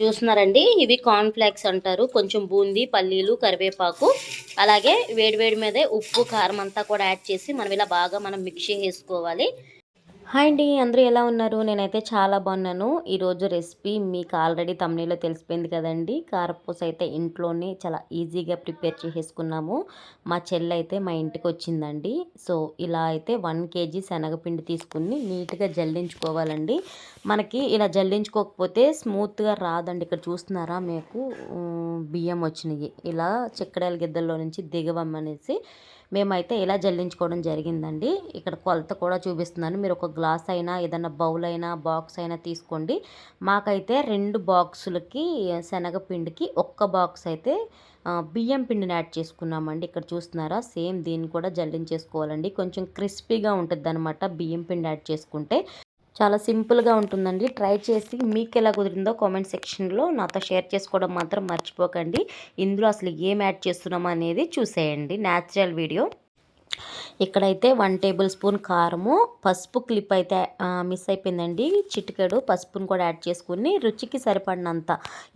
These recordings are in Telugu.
చూస్తున్నారండి. ఇవి కార్న్ఫ్లేక్స్ అంటారు. కొంచెం బూందీ పల్లీలు కరివేపాకు. అలాగే వేడివేడి మీదే ఉప్పు కారం అంతా కూడా యాడ్ చేసి మనం ఇలా బాగా మనం మిక్సీ వేసుకోవాలి హాయ్ అండి అందరూ ఎలా ఉన్నారు? నేనైతే చాలా బాగున్నాను. ఈరోజు రెసిపీ మీకు ఆల్రెడీ తమ్నీలో తెలిసిపోయింది కదండి. కారపూస అయితే ఇంట్లోనే చాలా ఈజీగా ప్రిపేర్ చేసేసుకున్నాము. మా చెల్లి అయితే మా ఇంటికి వచ్చిందండి. సో ఇలా అయితే వన్ కేజీ శనగపిండి తీసుకుని నీట్గా జల్లించుకోవాలండి. మనకి ఇలా జల్లించుకోకపోతే స్మూత్గా రాదండి. ఇక్కడ చూస్తున్నారా మీకు? బియ్యం వచ్చినాయి. ఇలా చిక్కడాల గిద్దల్లో నుంచి దిగవమ్మనేసి మేమైతే ఇలా జల్లించుకోవడం జరిగిందండి. ఇక్కడ కొలత కూడా చూపిస్తున్నాను. మీరు ఒక గ్లాస్ అయినా ఏదైనా బౌల్ అయినా బాక్స్ అయినా తీసుకోండి. మాకైతే రెండు బాక్సులకి శనగపిండికి ఒక్క బాక్స్ అయితే బియ్యం పిండిని యాడ్ చేసుకున్నామండి. ఇక్కడ చూస్తున్నారా? సేమ్ దీన్ని కూడా జల్లించేసుకోవాలండి. కొంచెం క్రిస్పీగా ఉంటుంది అనమాట బియ్యం పిండి యాడ్ చేసుకుంటే. చాలా సింపుల్గా ఉంటుందండి. ట్రై చేసి మీకు ఎలా కుదిరిందో కామెంట్ సెక్షన్లో నాతో షేర్ చేసుకోవడం మాత్రం మర్చిపోకండి. ఇందులో అసలు ఏం యాడ్ చేస్తున్నాం అనేది చూసేయండి. Natural video. ఇక్కడైతే వన్ టేబుల్ స్పూన్ కారము పసుపు క్లిప్ అయితే మిస్ అయిపోయిందండి. చిటికెడు పసుపును కూడా యాడ్ చేసుకుని రుచికి సరిపడినంత.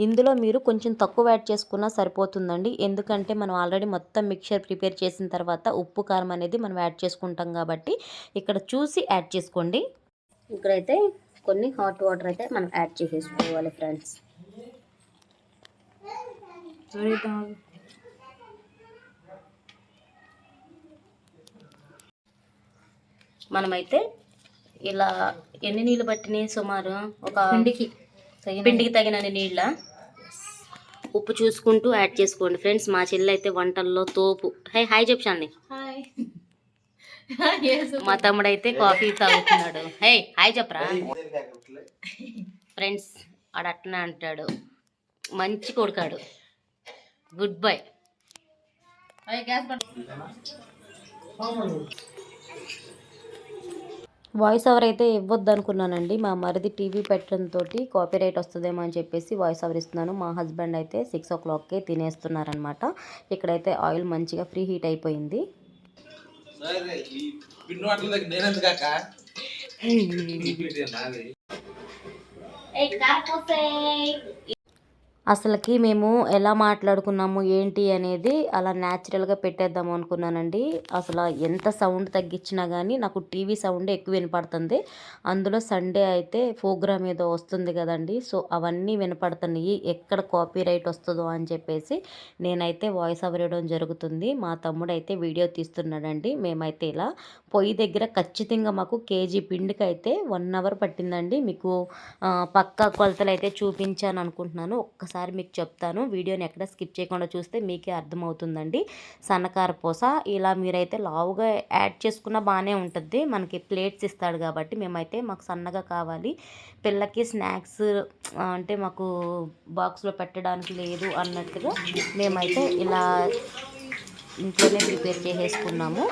ఇందులో మీరు కొంచెం తక్కువ యాడ్ చేసుకున్నా సరిపోతుందండి. ఎందుకంటే మనం ఆల్రెడీ మొత్తం మిక్చర్ ప్రిపేర్ చేసిన తర్వాత ఉప్పు కారం అనేది మనం యాడ్ చేసుకుంటాం కాబట్టి ఇక్కడ చూసి యాడ్ చేసుకోండి. ఇక్కడైతే కొన్ని హాట్ వాటర్ అయితే మనం యాడ్ చేసేసుకోవాలి ఫ్రెండ్స్ మనమైతే ఇలా ఎన్ని నీళ్ళు పట్టినాయి సుమారు? ఒక పిండికి. పిండికి తగినన్ని నీళ్ళ? ఉప్పు చూసుకుంటూ యాడ్ చేసుకోండి ఫ్రెండ్స్ మా చెల్లి అయితే వంటల్లో తోపు. హై హాయ్ చెప్పండి హాయ్ మా తమ్ముడు అయితే కాఫీ తాగుతున్నాడు. హే హాయ్ చెప్పరా? ఫ్రెండ్స్ ఆడ అట్లనే అంటాడు. మంచి కొడుకాడు. గుడ్ బై గ్యాస్ వాయిస్ ఓవర్ అయితే ఇవ్వద్దు అనుకున్నానండి మా మరిది టీవీ పెట్టడంతో కాపీ రైట్ వస్తుందేమో అని చెప్పేసి వాయిస్ ఓవర్ ఇస్తున్నాను. మా హస్బెండ్ అయితే సిక్స్ ఓ క్లాక్కే తినేస్తున్నారనమాట ఇక్కడైతే ఆయిల్ మంచిగా ఫ్రీ హీట్ అయిపోయింది. సరే ఈ పిన్ను అట్లకి నేనెందుకు కాక నాది. అసలుకి మేము ఎలా మాట్లాడుకున్నాము ఏంటి అనేది అలా న్యాచురల్గా పెట్టేద్దాం అనుకున్నానండి. అసలు ఎంత సౌండ్ తగ్గించినా కానీ నాకు టీవీ సౌండ్ ఎక్కువ వినపడుతుంది. అందులో సండే అయితే ప్రోగ్రామ్ ఏదో వస్తుంది కదండి. సో అవన్నీ వినపడుతున్నాయి. ఎక్కడ కాపీ రైట్ వస్తుందో అని చెప్పేసి నేనైతే వాయిస్ ఓవర్ ఇవ్వడం జరుగుతుంది. మా తమ్ముడు అయితే వీడియో తీస్తున్నాడండి. మేమైతే ఇలా పొయ్యి దగ్గర ఖచ్చితంగా మాకు కేజీ పిండికి అయితే వన్ అవర్ పట్టిందండి. మీకు పక్క పక్కా కొలతలు అయితే చూపించాను అనుకుంటున్నాను ఒక్కసారి ఒకసారి మీకు చెప్తాను. వీడియోని ఎక్కడ స్కిప్ చేయకుండా చూస్తే మీకే అర్థమవుతుందండి. సన్నకార పూస ఇలా మీరైతే లావుగా యాడ్ చేసుకున్న బాగానే ఉంటుంది. మనకి ప్లేట్స్ ఇస్తాడు కాబట్టి మేమైతే మాకు సన్నగా కావాలి. పిల్లకి స్నాక్స్ అంటే మాకు బాక్స్లో పెట్టడానికి లేదు అన్నట్టుగా మేమైతే ఇలా ఇంట్లోనే ప్రిపేర్ చేసేసుకున్నాము.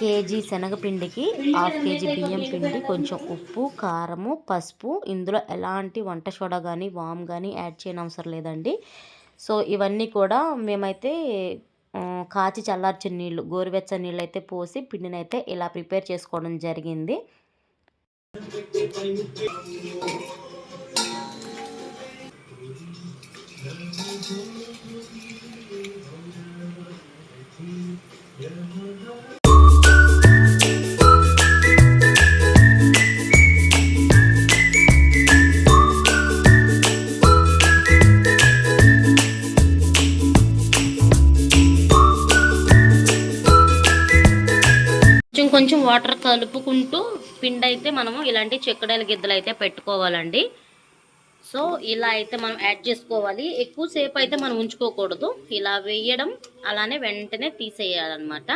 కేజీ శనగపిండికి హాఫ్ కేజీ బియ్యం పిండి కొంచెం ఉప్పు కారము పసుపు. ఇందులో ఎలాంటి వంట సోడా కానీ వామ్ కానీ యాడ్ చేయని అవసరం లేదండి. సో ఇవన్నీ కూడా మేమైతే కాచి చల్లార్చిన నీళ్ళు గోరువెచ్చని నీళ్ళు అయితే పోసి పిండిని అయితే ఇలా ప్రిపేర్ చేసుకోవడం జరిగింది. కొంచెం వాటర్ కలుపుకుంటూ పిండి అయితే మనము ఇలాంటి చెక్కడాల గిద్దలు అయితే పెట్టుకోవాలండి. సో ఇలా అయితే మనం యాడ్ చేసుకోవాలి. ఎక్కువసేపు అయితే మనం ఉంచుకోకూడదు. ఇలా వేయడం అలానే వెంటనే తీసేయాలన్నమాట.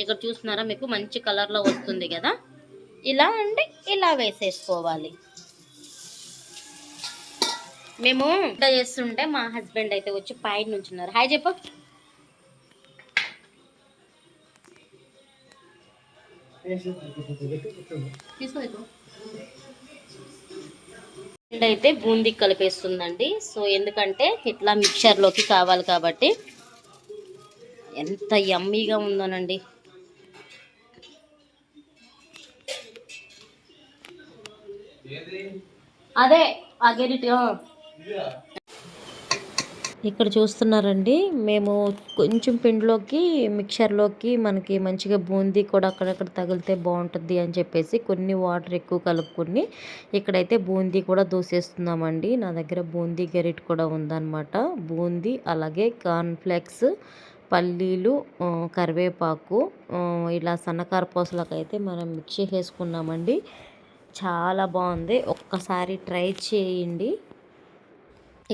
ఇక్కడ చూస్తున్నారా మీకు మంచి కలర్లో వస్తుంది కదా? ఇలా అంటే ఇలా వేసేసుకోవాలి. మేము వంట చేస్తుంటే మా హస్బెండ్ అయితే వచ్చి పైన నుంచున్నారు హాయ్ చెప్పు. అయితే బూందీ కలిపేస్తుందండి. సో ఎందుకంటే ఇట్లా మిక్చర్లోకి కావాలి కాబట్టి. ఎంత యమ్మీగా ఉందోనండి. అదే ఆ ఇక్కడ చూస్తున్నారండి. మేము కొంచెం పిండిలోకి మిక్చర్లోకి మనకి మంచిగా బూందీ కూడా అక్కడక్కడ తగిలితే బాగుంటుంది అని చెప్పేసి కొన్ని వాటర్ ఎక్కువ కలుపుకొని ఇక్కడైతే బూందీ కూడా దూసేస్తున్నామండి. నా దగ్గర బూందీ గరిట్ కూడా ఉందన్నమాట. బూందీ అలాగే కార్న్ఫ్లెక్స్ పల్లీలు కరివేపాకు ఇలా సన్నకార పూసలకు అయితే మనం మిక్సీ వేసుకున్నామండి. చాలా బాగుంది. ఒక్కసారి ట్రై చేయండి.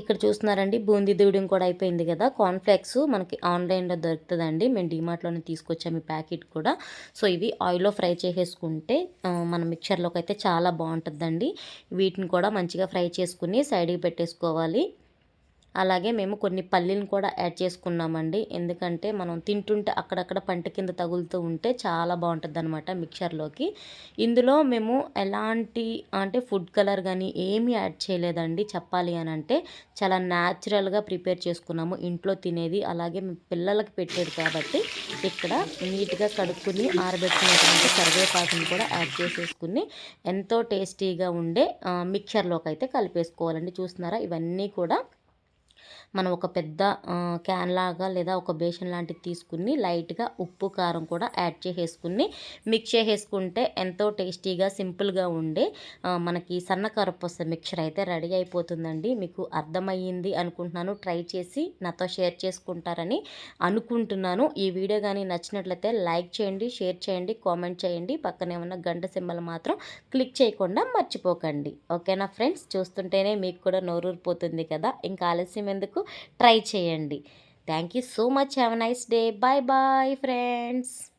ఇక్కడ చూస్తున్నారండి బూందీ దూడం కూడా అయిపోయింది కదా. కార్న్ఫ్లేక్స్ మనకి ఆన్లైన్లో దొరుకుతుందండి. మేము డిమార్ట్లోనే తీసుకొచ్చాము ఈ ప్యాకెట్ కూడా. సో ఇవి ఆయిల్లో ఫ్రై చేసేసుకుంటే మన మిక్చర్లోకి అయితే చాలా బాగుంటుందండి. వీటిని కూడా మంచిగా ఫ్రై చేసుకుని సైడ్కి పెట్టేసుకోవాలి. అలాగే మేము కొన్ని పల్లీలను కూడా యాడ్ చేసుకున్నామండి. ఎందుకంటే మనం తింటుంటే అక్కడక్కడ పంట కింద తగులుతూ ఉంటే చాలా బాగుంటుంది అనమాట మిక్చర్లోకి. ఇందులో మేము ఎలాంటి అంటే ఫుడ్ కలర్ కానీ ఏమీ యాడ్ చేయలేదండి. చెప్పాలి అని అంటే చాలా న్యాచురల్గా ప్రిపేర్ చేసుకున్నాము. ఇంట్లో తినేది అలాగే పిల్లలకి పెట్టేది కాబట్టి ఇక్కడ నీట్గా కడుక్కుని ఆరబెట్టినటువంటి కరివేపాకుని కూడా యాడ్ చేసేసుకుని ఎంతో టేస్టీగా ఉండే మిక్చర్లోకి అయితే కలిపేసుకోవాలండి. చూస్తున్నారా? ఇవన్నీ కూడా మనం ఒక పెద్ద క్యాన్ లాగా లేదా ఒక బేషన్ లాంటిది తీసుకుని లైట్గా ఉప్పు కారం కూడా యాడ్ చేసేసుకుని మిక్స్ చేసేసుకుంటే ఎంతో టేస్టీగా సింపుల్గా ఉండే మనకి సన్నకారపూస మిక్చర్ అయితే రెడీ అయిపోతుందండి. మీకు అర్థమయ్యింది అనుకుంటున్నాను. ట్రై చేసి నాతో షేర్ చేసుకుంటారని అనుకుంటున్నాను. ఈ వీడియో కానీ నచ్చినట్లయితే లైక్ చేయండి షేర్ చేయండి కామెంట్ చేయండి. పక్కనే ఉన్న గంట సింబల్ మాత్రం క్లిక్ చేయకుండా మర్చిపోకండి. ఓకేనా ఫ్రెండ్స్? చూస్తుంటేనే మీకు కూడా నోరూరిపోతుంది కదా. ఇంకా ఆలస్యం ఎందుకు ట్రై చేయండి. Thank you so much. Have nice day. Bye bye friends.